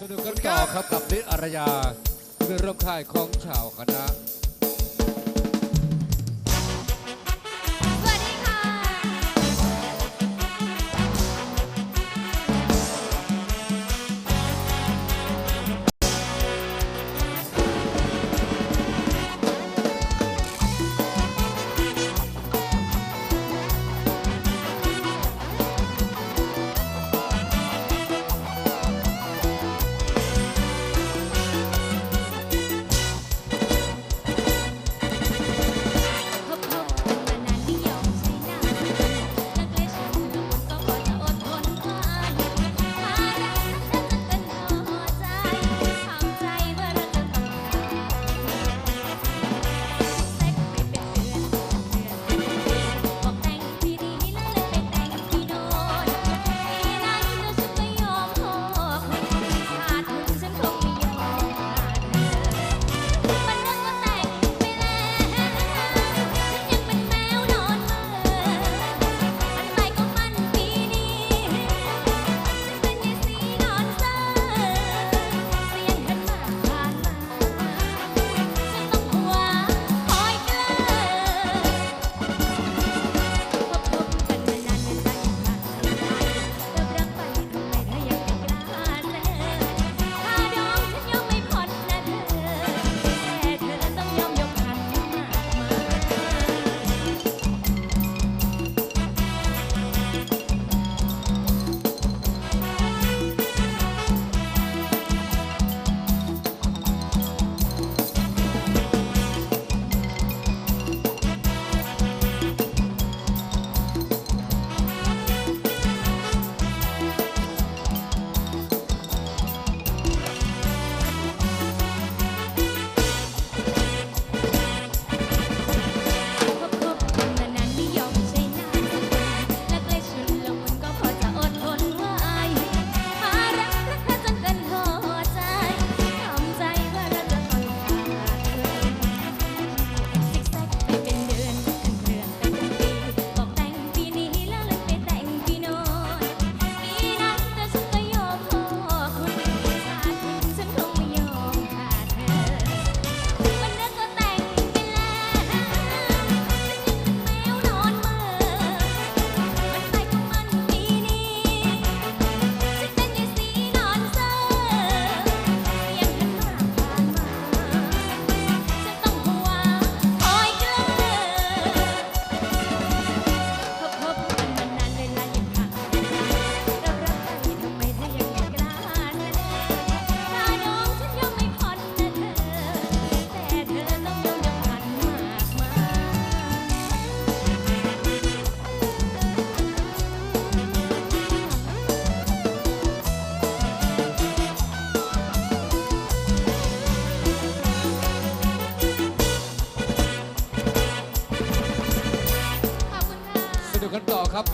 สนุกกันต่อครับกับนิดอารยาเพื่อนร่วมค่ายของชาวคณะ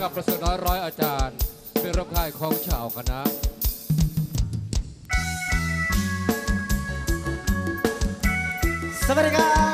กับประสุน้อยร้อยอาจารย์ เป็นรับค่ายของชาวคณะสวัสดีครับ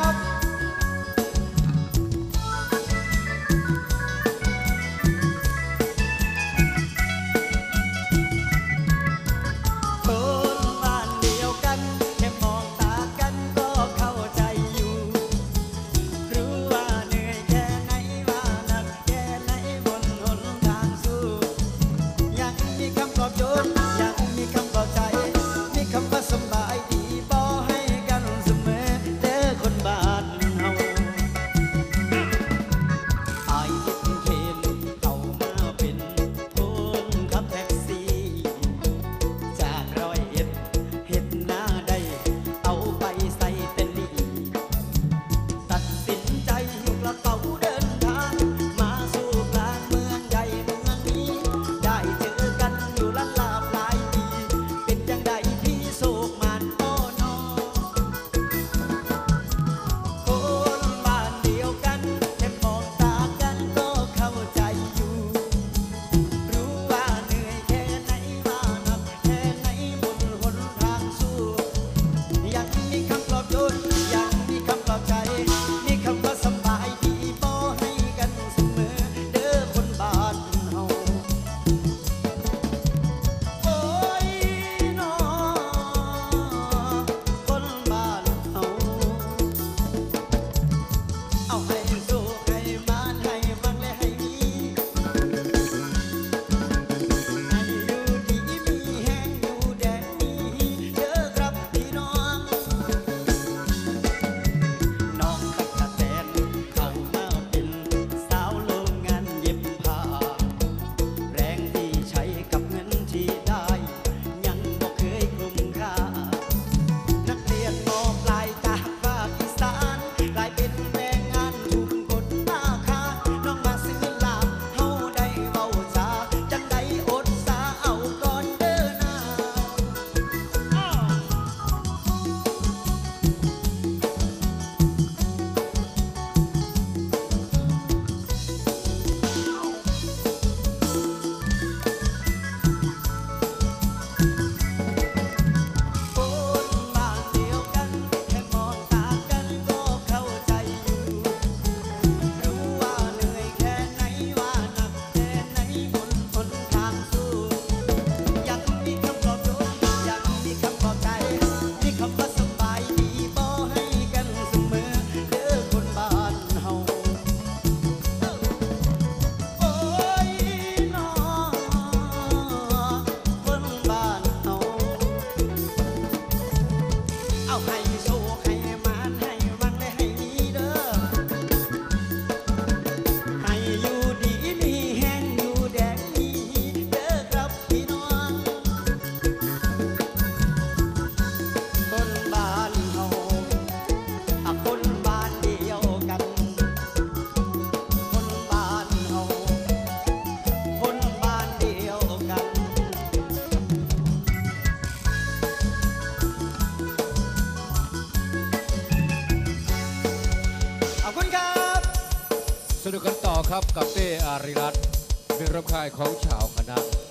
อบคุณครับ สนุกกันต่อครับกับเต้อาริรัตน์เป็นรับค่ายของชาวคณะ